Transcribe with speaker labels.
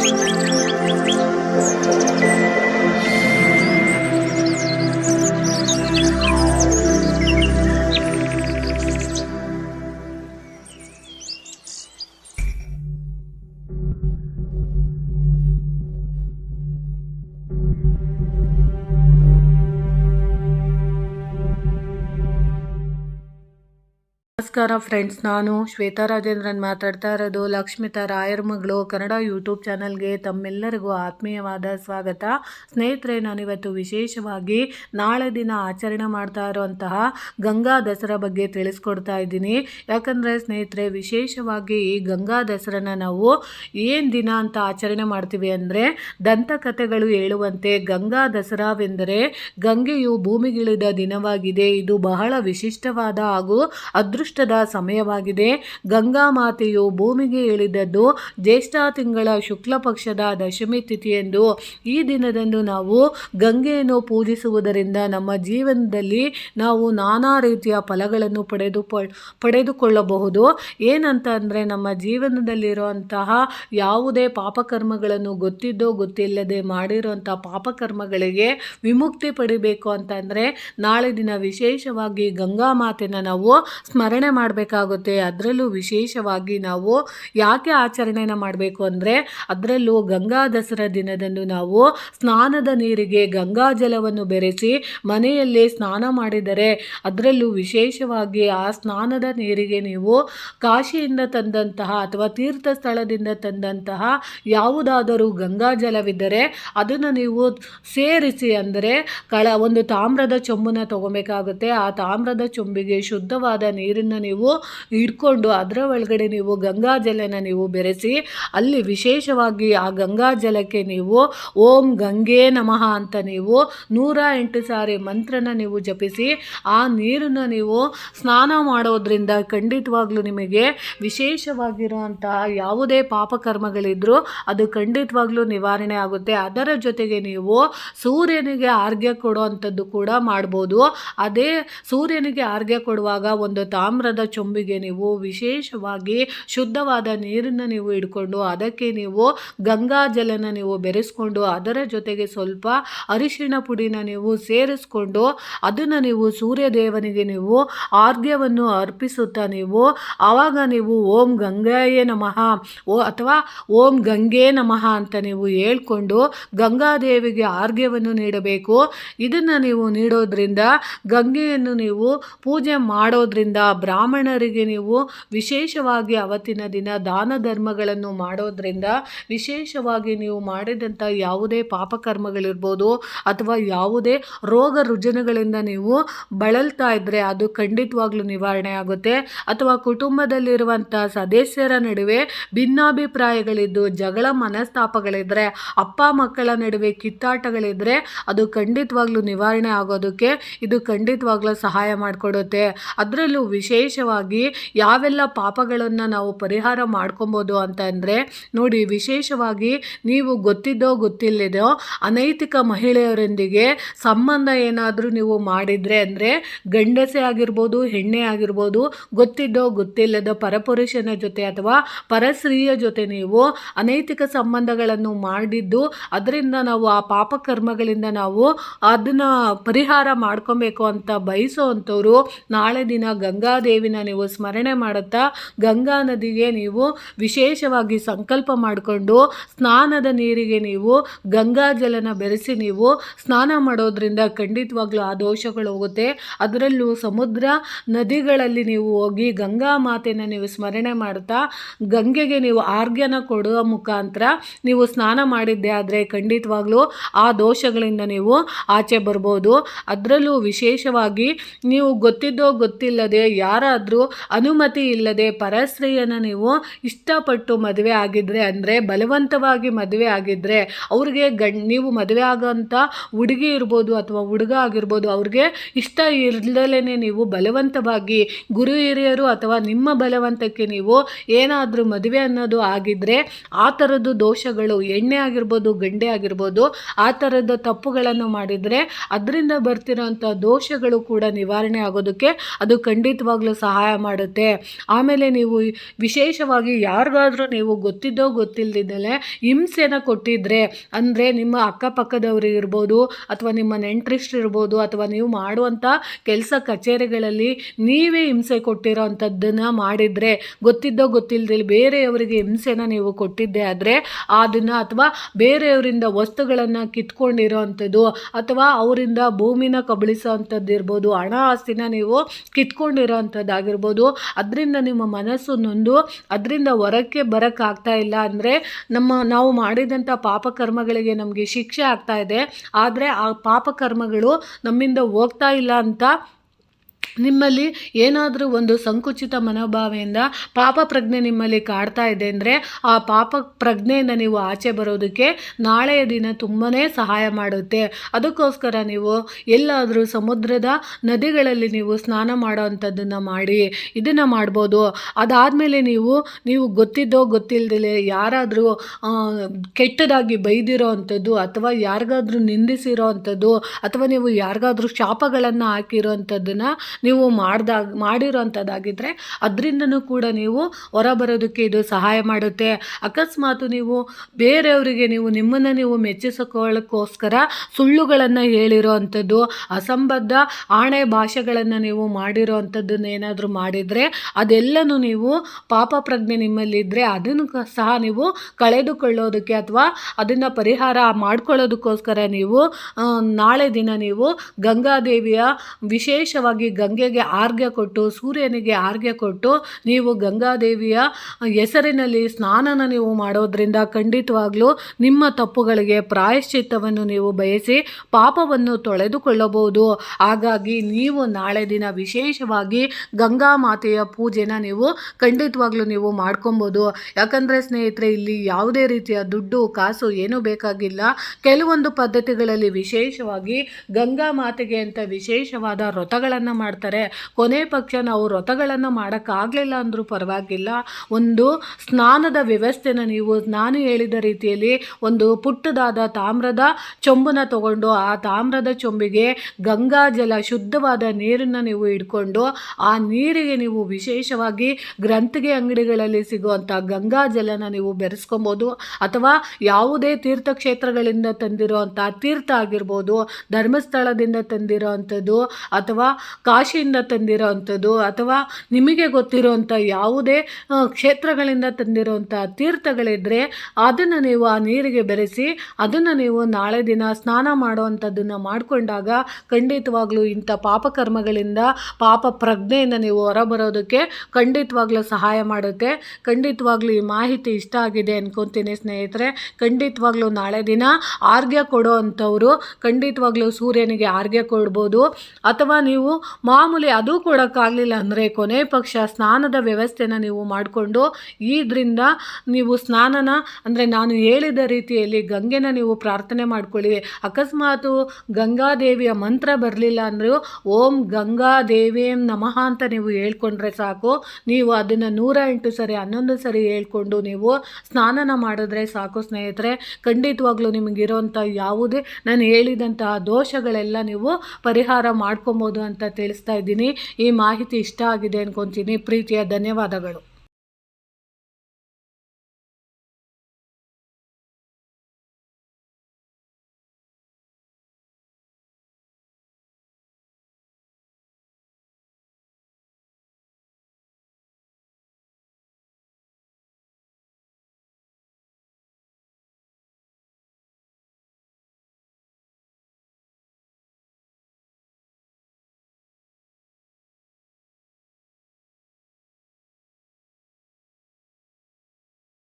Speaker 1: Música ನಮಸ್ಕಾರ ಫ್ರೆಂಡ್ಸ್, ನಾನು ಶ್ವೇತಾ ರಾಜೇಂದ್ರನ್ ಮಾತಾಡ್ತಾ ಇರೋದು ಲಕ್ಷ್ಮಿತಾ ರಾಯರ್ ಮಗಳು. ಕನ್ನಡ ಯೂಟ್ಯೂಬ್ ಚಾನಲ್ಗೆ ತಮ್ಮೆಲ್ಲರಿಗೂ ಆತ್ಮೀಯವಾದ ಸ್ವಾಗತ. ಸ್ನೇಹಿತರೆ, ನಾನಿವತ್ತು ವಿಶೇಷವಾಗಿ ನಾಳೆ ದಿನ ಆಚರಣೆ ಮಾಡ್ತಾ ಇರುವಂತಹ ಗಂಗಾ ದಸರಾ ಬಗ್ಗೆ ತಿಳಿಸ್ಕೊಡ್ತಾ ಇದ್ದೀನಿ. ಯಾಕಂದರೆ ಸ್ನೇಹಿತರೆ, ವಿಶೇಷವಾಗಿ ಈ ಗಂಗಾ ದಸರಾನ ನಾವು ಏನು ದಿನ ಅಂತ ಆಚರಣೆ ಮಾಡ್ತೀವಿ ಅಂದರೆ ದಂತಕಥೆಗಳು ಹೇಳುವಂತೆ ಗಂಗಾ ದಸರಾವೆಂದರೆ ಗಂಗೆಯು ಭೂಮಿಗಿಳಿದ ದಿನವಾಗಿದೆ. ಇದು ಬಹಳ ವಿಶಿಷ್ಟವಾದ ಹಾಗೂ ಅದೃಷ್ಟದ ಸಮಯವಾಗಿದೆ. ಗಂಗಾ ಮಾತೆಯು ಭೂಮಿಗೆ ಇಳಿದದ್ದು ಜ್ಯೇಷ್ಠ ತಿಂಗಳ ಶುಕ್ಲ ಪಕ್ಷದ ದಶಮಿ ತಿಥಿಯೆಂದು. ಈ ದಿನದಂದು ನಾವು ಗಂಗೆಯನ್ನು ಪೂಜಿಸುವುದರಿಂದ ನಮ್ಮ ಜೀವನದಲ್ಲಿ ನಾವು ನಾನಾ ರೀತಿಯ ಫಲಗಳನ್ನು ಪಡೆದು ಪಡೆದುಕೊಳ್ಳಬಹುದು. ಏನಂತ ಅಂದರೆ ನಮ್ಮ ಜೀವನದಲ್ಲಿರುವಂತಹ ಯಾವುದೇ ಪಾಪಕರ್ಮಗಳನ್ನು ಗೊತ್ತಿದ್ದೋ ಗೊತ್ತಿಲ್ಲದೆ ಮಾಡಿರುವಂಥ ಪಾಪಕರ್ಮಗಳಿಗೆ ವಿಮುಕ್ತಿ ಪಡಿಬೇಕು ಅಂತಂದರೆ ನಾಳೆ ದಿನ ವಿಶೇಷವಾಗಿ ಗಂಗಾ ಮಾತೆನ ನಾವು ಸ್ಮರಣೆ ಮಾಡಬೇಕಾಗುತ್ತೆ. ಅದರಲ್ಲೂ ವಿಶೇಷವಾಗಿ ನಾವು ಯಾಕೆ ಆಚರಣೆನ ಮಾಡಬೇಕು ಅಂದರೆ, ಅದರಲ್ಲೂ ಗಂಗಾ ದಸರಾ ದಿನದಂದು ನಾವು ಸ್ನಾನದ ನೀರಿಗೆ ಗಂಗಾ ಜಲವನ್ನು ಬೆರೆಸಿ ಮನೆಯಲ್ಲೇ ಸ್ನಾನ ಮಾಡಿದರೆ, ಅದರಲ್ಲೂ ವಿಶೇಷವಾಗಿ ಆ ಸ್ನಾನದ ನೀರಿಗೆ ನೀವು ಕಾಶಿಯಿಂದ ತಂದಂತಹ ಅಥವಾ ತೀರ್ಥ ಸ್ಥಳದಿಂದ ತಂದಂತಹ ಯಾವುದಾದರೂ ಗಂಗಾ ಜಲವಿದ್ದರೆ, ಅದನ್ನು ನೀವು ಸೇರಿಸಿ ಅಂದರೆ ಕಳ ಒಂದು ತಾಮ್ರದ ಚೊಂಬನ್ನು ತಗೋಬೇಕಾಗುತ್ತೆ. ಆ ತಾಮ್ರದ ಚೊಂಬಿಗೆ ಶುದ್ಧವಾದ ನೀರನ್ನು ನೀವು ಇಟ್ಕೊಂಡು ಅದರ ಒಳಗಡೆ ನೀವು ಗಂಗಾ ಜಲನ ನೀವು ಬೆರೆಸಿ, ಅಲ್ಲಿ ವಿಶೇಷವಾಗಿ ಆ ಗಂಗಾ ಜಲಕ್ಕೆ ನೀವು ಓಂ ಗಂಗೆ ನಮಃ ಅಂತ ನೀವು ನೂರ ಎಂಟು ಸಾರಿ ಮಂತ್ರನ ನೀವು ಜಪಿಸಿ, ಆ ನೀರನ್ನು ನೀವು ಸ್ನಾನ ಮಾಡೋದ್ರಿಂದ ಖಂಡಿತವಾಗ್ಲೂ ನಿಮಗೆ ವಿಶೇಷವಾಗಿರುವಂತಹ ಯಾವುದೇ ಪಾಪಕರ್ಮಗಳಿದ್ರು ಅದು ಖಂಡಿತವಾಗ್ಲೂ ನಿವಾರಣೆ ಆಗುತ್ತೆ. ಅದರ ಜೊತೆಗೆ ನೀವು ಸೂರ್ಯನಿಗೆ ಆರ್ಘ್ಯ ಕೊಡುವಂಥದ್ದು ಕೂಡ ಮಾಡ್ಬೋದು. ಅದೇ ಸೂರ್ಯನಿಗೆ ಆರ್ಘ್ಯ ಕೊಡುವಾಗ ಒಂದು ತಾಮ್ರದ ಚೊಂಬಿಗೆ ನೀವು ವಿಶೇಷವಾಗಿ ಶುದ್ಧವಾದ ನೀರನ್ನು ನೀವು ಇಟ್ಕೊಂಡು ಅದಕ್ಕೆ ನೀವು ಗಂಗಾ ಜಲನ ನೀವು ಬೆರೆಸ್ಕೊಂಡು ಅದರ ಜೊತೆಗೆ ಸ್ವಲ್ಪ ಅರಿಶಿಣ ಪುಡಿನ ನೀವು ಸೇರಿಸ್ಕೊಂಡು ಅದನ್ನು ನೀವು ಸೂರ್ಯದೇವನಿಗೆ ನೀವು ಆರ್ಘ್ಯವನ್ನು ಅರ್ಪಿಸುತ್ತಾ ನೀವು ಆವಾಗ ನೀವು ಓಂ ಗಂಗಾಯೇ ನಮಃ, ಓ ಅಥವಾ ಓಂ ಗಂಗೆ ನಮಃ ಅಂತ ನೀವು ಹೇಳ್ಕೊಂಡು ಗಂಗಾದೇವಿಗೆ ಆರ್ಘ್ಯವನ್ನು ನೀಡಬೇಕು. ಇದನ್ನು ನೀವು ನೀಡೋದ್ರಿಂದ ಗಂಗೆಯನ್ನು ನೀವು ಪೂಜೆ ಮಾಡೋದ್ರಿಂದ ಬ್ರಾಹ್ಮಣರಿಗೆ ನೀವು ವಿಶೇಷವಾಗಿ ಅವತ್ತಿನ ದಿನ ದಾನ ಧರ್ಮಗಳನ್ನು ಮಾಡೋದ್ರಿಂದ ವಿಶೇಷವಾಗಿ ನೀವು ಮಾಡಿದಂಥ ಯಾವುದೇ ಪಾಪಕರ್ಮಗಳಿರ್ಬೋದು ಅಥವಾ ಯಾವುದೇ ರೋಗ ರುಜಿನಗಳಿಂದ ನೀವು ಬಳಲ್ತಾ ಇದ್ದರೆ ಅದು ಖಂಡಿತವಾಗ್ಲೂ ನಿವಾರಣೆ ಆಗುತ್ತೆ. ಅಥವಾ ಕುಟುಂಬದಲ್ಲಿರುವಂಥ ಸದಸ್ಯರ ನಡುವೆ ಭಿನ್ನಾಭಿಪ್ರಾಯಗಳಿದ್ದು, ಜಗಳ ಮನಸ್ತಾಪಗಳಿದ್ದರೆ ಅಪ್ಪ ಮಕ್ಕಳ ನಡುವೆ ಕಿತ್ತಾಟಗಳಿದ್ದರೆ ಅದು ಖಂಡಿತವಾಗ್ಲೂ ನಿವಾರಣೆ ಆಗೋದಕ್ಕೆ ಇದು ಖಂಡಿತವಾಗ್ಲೂ ಸಹಾಯ ಮಾಡಿಕೊಡುತ್ತೆ. ಅದರಲ್ಲೂ ವಿಶೇಷವಾಗಿ ಯಾವೆಲ್ಲ ಪಾಪಗಳನ್ನು ನಾವು ಪರಿಹಾರ ಮಾಡ್ಕೊಬೋದು ಅಂತ ಅಂದರೆ, ನೋಡಿ ವಿಶೇಷವಾಗಿ ನೀವು ಗೊತ್ತಿದ್ದೋ ಗೊತ್ತಿಲ್ಲದೋ ಅನೈತಿಕ ಮಹಿಳೆಯರೊಂದಿಗೆ ಸಂಬಂಧ ಏನಾದರೂ ನೀವು ಮಾಡಿದರೆ ಅಂದರೆ, ಗಂಡಸೆ ಆಗಿರ್ಬೋದು, ಹೆಣ್ಣೆ ಆಗಿರ್ಬೋದು, ಗೊತ್ತಿದ್ದೋ ಗೊತ್ತಿಲ್ಲದ ಪರಪುರುಷನ ಜೊತೆ ಅಥವಾ ಪರಸ್ತ್ರೀಯ ಜೊತೆ ನೀವು ಅನೈತಿಕ ಸಂಬಂಧಗಳನ್ನು ಮಾಡಿದ್ದು, ಅದರಿಂದ ನಾವು ಆ ಪಾಪಕರ್ಮಗಳಿಂದ ನಾವು ಅದನ್ನು ಪರಿಹಾರ ಮಾಡ್ಕೊಬೇಕು ಅಂತ ಬಯಸೋವಂಥವ್ರು ನಾಳೆ ದಿನ ಗಂಗಾದೇವಿನ ನೀವು ಸ್ಮರಣೆ ಮಾಡುತ್ತಾ ಗಂಗಾ ನದಿಗೆ ನೀವು ವಿಶೇಷವಾಗಿ ಸಂಕಲ್ಪ ಮಾಡಿಕೊಂಡು ಸ್ನಾನದ ನೀರಿಗೆ ನೀವು ಗಂಗಾ ಜಲನ ಬೆರೆಸಿ ನೀವು ಸ್ನಾನ ಮಾಡೋದ್ರಿಂದ ಖಂಡಿತವಾಗ್ಲೂ ಆ ದೋಷಗಳು ಹೋಗುತ್ತೆ. ಅದರಲ್ಲೂ ಸಮುದ್ರ ನದಿಗಳಲ್ಲಿ ನೀವು ಹೋಗಿ ಗಂಗಾ ಮಾತೆನ ನೀವು ಸ್ಮರಣೆ ಮಾಡ್ತಾ ಗಂಗೆಗೆ ನೀವು ಆರ್ಘ್ಯನ ಕೊಡುವ ಮುಖಾಂತರ ನೀವು ಸ್ನಾನ ಮಾಡಿದ್ದೆ ಆದರೆ ಖಂಡಿತವಾಗ್ಲೂ ಆ ದೋಷಗಳಿಂದ ನೀವು ಆಚೆ ಬರ್ಬೋದು. ಅದರಲ್ಲೂ ವಿಶೇಷವಾಗಿ ನೀವು ಗೊತ್ತಿದ್ದೋ ಗೊತ್ತಿಲ್ಲದೆ ಯಾರಾದರೂ ಅನುಮತಿ ಇಲ್ಲದೆ ಪರಸ್ತ್ರೀಯನ್ನು ನೀವು ಇಷ್ಟಪಟ್ಟು ಮದುವೆ ಆಗಿದ್ದರೆ ಅಂದರೆ ಬಲವಂತವಾಗಿ ಮದುವೆ ಆಗಿದ್ದರೆ ಅವ್ರಿಗೆ ನೀವು ಮದುವೆ ಆಗೋಂಥ ಹುಡುಗಿ ಇರ್ಬೋದು ಅಥವಾ ಹುಡುಗ ಆಗಿರ್ಬೋದು, ಅವ್ರಿಗೆ ಇಷ್ಟ ಇಲ್ಲದಲೇ ನೀವು ಬಲವಂತವಾಗಿ ಗುರು ಹಿರಿಯರು ಅಥವಾ ನಿಮ್ಮ ಬಲವಂತಕ್ಕೆ ನೀವು ಏನಾದರೂ ಮದುವೆ ಅನ್ನೋದು ಆಗಿದ್ದರೆ ಆ ಥರದ್ದು ದೋಷಗಳು ಎಣ್ಣೆ ಆಗಿರ್ಬೋದು, ಗಂಡೆ ಆಗಿರ್ಬೋದು, ಆ ಥರದ ತಪ್ಪುಗಳನ್ನು ಮಾಡಿದರೆ ಅದರಿಂದ ಬರ್ತಿರೋಂಥ ದೋಷಗಳು ಕೂಡ ನಿವಾರಣೆ ಆಗೋದಕ್ಕೆ ಅದು ಖಂಡಿತವಾಗ್ಲೂ ಸಹಾಯ ಮಾಡುತ್ತೆ. ಆಮೇಲೆ ನೀವು ವಿಶೇಷವಾಗಿ ಯಾರಿಗಾದರೂ ನೀವು ಗೊತ್ತಿದ್ದೋ ಗೊತ್ತಿಲ್ಲದಿದ್ದಲೇ ಹಿಂಸೆನ ಕೊಟ್ಟಿದ್ರೆ, ಅಂದರೆ ನಿಮ್ಮ ಅಕ್ಕಪಕ್ಕದವ್ರಿಗೆ ಇರ್ಬೋದು, ಅಥವಾ ನಿಮ್ಮ ನೆಂಟ್ರಿಸ್ಟ್ ಇರ್ಬೋದು, ಅಥವಾ ನೀವು ಮಾಡುವಂಥ ಕೆಲಸ ಕಚೇರಿಗಳಲ್ಲಿ ನೀವೇ ಹಿಂಸೆ ಕೊಟ್ಟಿರೋ ಅಂಥದ್ದನ್ನು ಮಾಡಿದರೆ, ಗೊತ್ತಿದ್ದೋ ಗೊತ್ತಿಲ್ಲದಲ್ಲಿ ಬೇರೆಯವರಿಗೆ ಹಿಂಸೆನ ನೀವು ಕೊಟ್ಟಿದ್ದೆ ಆದರೆ ಅದನ್ನು ಅಥವಾ ಬೇರೆಯವರಿಂದ ವಸ್ತುಗಳನ್ನು ಕಿತ್ಕೊಂಡಿರೋ ಅಂಥದ್ದು, ಅಥವಾ ಅವರಿಂದ ಭೂಮಿನ ಕಬಳಿಸೋ ಅಂಥದ್ದು ಇರ್ಬೋದು ಹಣ ಆಸ್ತಿನ ನೀವು ಕಿತ್ಕೊಂಡಿರೋ ಅಂಥದ್ದಾಗಿರ್ಬೋದು ಅದರಿಂದ ನಿಮ್ಮ ಮನಸ್ಸು ನೊಂದು, ಅದರಿಂದ ಹೊರಕ್ಕೆ ಬರೋಕ್ಕಾಗ್ತಾ ಇಲ್ಲ ಅಂದರೆ ನಮ್ಮ ನಾವು ಮಾಡಿದಂಥ ಪಾಪಕರ್ಮಗಳಿಗೆ ನಮಗೆ ಶಿಕ್ಷೆ ಆಗ್ತಾ ಇದೆ. ಆದರೆ ಆ ಪಾಪಕರ್ಮಗಳು ನಮ್ಮಿಂದ ಹೋಗ್ತಾ ಇಲ್ಲ ಅಂತ ನಿಮ್ಮಲ್ಲಿ ಏನಾದರೂ ಒಂದು ಸಂಕುಚಿತ ಮನೋಭಾವೆಯಿಂದ ಪಾಪ ಪ್ರಜ್ಞೆ ನಿಮ್ಮಲ್ಲಿ ಕಾಡ್ತಾ ಇದೆ ಅಂದರೆ ಆ ಪಾಪ ಪ್ರಜ್ಞೆಯಿಂದ ನೀವು ಆಚೆ ಬರೋದಕ್ಕೆ ನಾಳೆಯ ದಿನ ತುಂಬಾ ಸಹಾಯ ಮಾಡುತ್ತೆ. ಅದಕ್ಕೋಸ್ಕರ ನೀವು ಎಲ್ಲಾದರೂ ಸಮುದ್ರದ ನದಿಗಳಲ್ಲಿ ನೀವು ಸ್ನಾನ ಮಾಡೋ ಅಂಥದ್ದನ್ನು ಮಾಡಿ, ಇದನ್ನು ಮಾಡ್ಬೋದು. ಅದಾದಮೇಲೆ ನೀವು ನೀವು ಗೊತ್ತಿದ್ದೋ ಗೊತ್ತಿಲ್ಲದೆ ಯಾರಾದರೂ ಕೆಟ್ಟದಾಗಿ ಬೈದಿರೋ ಅಂಥದ್ದು ಅಥವಾ ಯಾರಿಗಾದರೂ ನಿಂದಿಸಿರೋ ಅಂಥದ್ದು ಅಥವಾ ನೀವು ಯಾರಿಗಾದರೂ ಶಾಪಗಳನ್ನು ಹಾಕಿರೋ ಅಂಥದ್ದನ್ನು ನೀವು ಮಾಡಿದಾಗ ಮಾಡಿರೋಂಥದ್ದಾಗಿದ್ದರೆ ಅದರಿಂದನೂ ಕೂಡ ನೀವು ಹೊರಬರೋದಕ್ಕೆ ಇದು ಸಹಾಯ ಮಾಡುತ್ತೆ. ಅಕಸ್ಮಾತ್ ನೀವು ಬೇರೆಯವರಿಗೆ ನೀವು ನಿಮ್ಮನ್ನು ನೀವು ಮೆಚ್ಚಿಸಿಕೊಳ್ಳೋಕ್ಕೋಸ್ಕರ ಸುಳ್ಳುಗಳನ್ನು ಹೇಳಿರೋ ಅಂಥದ್ದು ಅಸಂಬದ್ಧ ಆಣೆ ಭಾಷೆಗಳನ್ನು ನೀವು ಮಾಡಿರೋ ಅಂಥದ್ದನ್ನು ಏನಾದರೂ ಮಾಡಿದರೆ ಅದೆಲ್ಲನೂ ನೀವು ಪಾಪ ಪ್ರಜ್ಞೆ ನಿಮ್ಮಲ್ಲಿದ್ದರೆ ಅದನ್ನು ಸಹ ನೀವು ಕಳೆದುಕೊಳ್ಳೋದಕ್ಕೆ ಅಥವಾ ಅದನ್ನು ಪರಿಹಾರ ಮಾಡ್ಕೊಳ್ಳೋದಕ್ಕೋಸ್ಕರ ನೀವು ನಾಳೆ ದಿನ ನೀವು ಗಂಗಾದೇವಿಯ ವಿಶೇಷವಾಗಿ ಗಂಗೆಗೆ ಆರ್ಘ್ಯ ಕೊಟ್ಟು, ಸೂರ್ಯನಿಗೆ ಆರ್ಘ್ಯ ಕೊಟ್ಟು ನೀವು ಗಂಗಾದೇವಿಯ ಹೆಸರಿನಲ್ಲಿ ಸ್ನಾನನ ನೀವು ಮಾಡೋದ್ರಿಂದ ಖಂಡಿತವಾಗ್ಲೂ ನಿಮ್ಮ ತಪ್ಪುಗಳಿಗೆ ಪ್ರಾಯಶ್ಚಿತ್ತವನ್ನು ನೀವು ಬಯಸಿ ಪಾಪವನ್ನು ತೊಳೆದುಕೊಳ್ಳಬಹುದು. ಹಾಗಾಗಿ ನೀವು ನಾಳೆ ದಿನ ವಿಶೇಷವಾಗಿ ಗಂಗಾ ಮಾತೆಯ ಪೂಜೆನ ನೀವು ಖಂಡಿತವಾಗ್ಲೂ ನೀವು ಮಾಡ್ಕೊಬೋದು. ಯಾಕಂದರೆ ಸ್ನೇಹಿತರೆ, ಇಲ್ಲಿ ಯಾವುದೇ ರೀತಿಯ ದುಡ್ಡು, ಕಾಸು ಏನೂ ಬೇಕಾಗಿಲ್ಲ. ಕೆಲವೊಂದು ಪದ್ಧತಿಗಳಲ್ಲಿ ವಿಶೇಷವಾಗಿ ಗಂಗಾ ಮಾತೆಗೆ ಅಂತ ವಿಶೇಷವಾದ ವ್ರತಗಳನ್ನು ಮಾಡ್ತಾರೆ. ಕೊನೆ ಪಕ್ಷ ನಾವು ವ್ರತಗಳನ್ನು ಮಾಡೋಕ್ಕಾಗಲಿಲ್ಲ ಅಂದರೂ ಪರವಾಗಿಲ್ಲ. ಒಂದು ಸ್ನಾನದ ವ್ಯವಸ್ಥೆನ ನೀವು, ನಾನು ಹೇಳಿದ ರೀತಿಯಲ್ಲಿ ಒಂದು ಪುಟ್ಟದಾದ ತಾಮ್ರದ ಚೊಂಬನ ತಗೊಂಡು, ಆ ತಾಮ್ರದ ಚೊಂಬಿಗೆ ಗಂಗಾ ಜಲ, ಶುದ್ಧವಾದ ನೀರನ್ನು ನೀವು ಇಟ್ಕೊಂಡು ಆ ನೀರಿಗೆ ನೀವು ವಿಶೇಷವಾಗಿ ಗ್ರಂಥಿಗೆ ಅಂಗಡಿಗಳಲ್ಲಿ ಸಿಗುವಂಥ ಗಂಗಾ ಜಲನ ನೀವು ಬೆರೆಸ್ಕೊಬೋದು. ಅಥವಾ ಯಾವುದೇ ತೀರ್ಥಕ್ಷೇತ್ರಗಳಿಂದ ತಂದಿರುವಂಥ ತೀರ್ಥ ಆಗಿರ್ಬೋದು, ಧರ್ಮಸ್ಥಳದಿಂದ ತಂದಿರೋ ಅಂಥದ್ದು ಅಥವಾ ಕಾಶಿಯಿಂದ ತಂದಿರೋ ಅಂಥದ್ದು ಅಥವಾ ನಿಮಗೆ ಗೊತ್ತಿರೋವಂಥ ಯಾವುದೇ ಕ್ಷೇತ್ರಗಳಿಂದ ತಂದಿರುವಂಥ ತೀರ್ಥಗಳಿದ್ದರೆ ಅದನ್ನು ನೀವು ಆ ನೀರಿಗೆ ಬೆರೆಸಿ, ಅದನ್ನು ನೀವು ನಾಳೆ ದಿನ ಸ್ನಾನ ಮಾಡುವಂಥದ್ದನ್ನು ಮಾಡಿಕೊಂಡಾಗ ಖಂಡಿತವಾಗ್ಲೂ ಇಂಥ ಪಾಪಕರ್ಮಗಳಿಂದ, ಪಾಪ ಪ್ರಜ್ಞೆಯಿಂದ ನೀವು ಹೊರಬರೋದಕ್ಕೆ ಖಂಡಿತವಾಗ್ಲೂ ಸಹಾಯ ಮಾಡುತ್ತೆ. ಖಂಡಿತವಾಗ್ಲೂ ಈ ಮಾಹಿತಿ ಇಷ್ಟ ಆಗಿದೆ ಅನ್ಕೊತೀನಿ ಸ್ನೇಹಿತರೆ. ಖಂಡಿತವಾಗ್ಲೂ ನಾಳೆ ದಿನ ಆರ್ಗ್ಯ ಕೊಡೋ ಅಂಥವರು ಖಂಡಿತವಾಗ್ಲೂ ಸೂರ್ಯನಿಗೆ ಆರ್ಗ್ಯ ಕೊಡ್ಬೋದು. ಅಥವಾ ನೀವು ಮಾಮೂಲಿ ಅದು ಕೊಡೋಕ್ಕಾಗಲಿಲ್ಲ ಅಂದರೆ ಕೊನೆ ಪಕ್ಷ ಸ್ನಾನದ ವ್ಯವಸ್ಥೆನ ನೀವು ಮಾಡಿಕೊಂಡು ಇದರಿಂದ ನೀವು ಸ್ನಾನನ, ಅಂದರೆ ನಾನು ಹೇಳಿದ ರೀತಿಯಲ್ಲಿ ಗಂಗೆನ ನೀವು ಪ್ರಾರ್ಥನೆ ಮಾಡ್ಕೊಳ್ಳಿ. ಅಕಸ್ಮಾತು ಗಂಗಾದೇವಿಯ ಮಂತ್ರ ಬರಲಿಲ್ಲ ಅಂದರೂ ಓಂ ಗಂಗಾ ದೇವೇಂ ನಮಃ ಅಂತ ನೀವು ಹೇಳ್ಕೊಂಡ್ರೆ ಸಾಕು. ನೀವು ಅದನ್ನು ನೂರ ಎಂಟು ಸರಿ, ಹನ್ನೊಂದು ಸರಿ ಹೇಳ್ಕೊಂಡು ನೀವು ಸ್ನಾನನ ಮಾಡಿದ್ರೆ ಸಾಕು ಸ್ನೇಹಿತರೆ. ಖಂಡಿತವಾಗ್ಲೂ ನಿಮಗಿರೋಂಥ ಯಾವುದೇ, ನಾನು ಹೇಳಿದಂತಹ ದೋಷಗಳೆಲ್ಲ ನೀವು ಪರಿಹಾರ ಮಾಡ್ಕೊಬೋದು ಅಂತ ತಿಳಿಸ್ತಾ ಇದ್ದೀನಿ. ಈ ಮಾಹಿತಿ ಇಷ್ಟ ಆಗಿದೆ ಅನ್ಕೊತೀನಿ. ಪ್ರೀತಿಯ ಧನ್ಯವಾದಗಳು.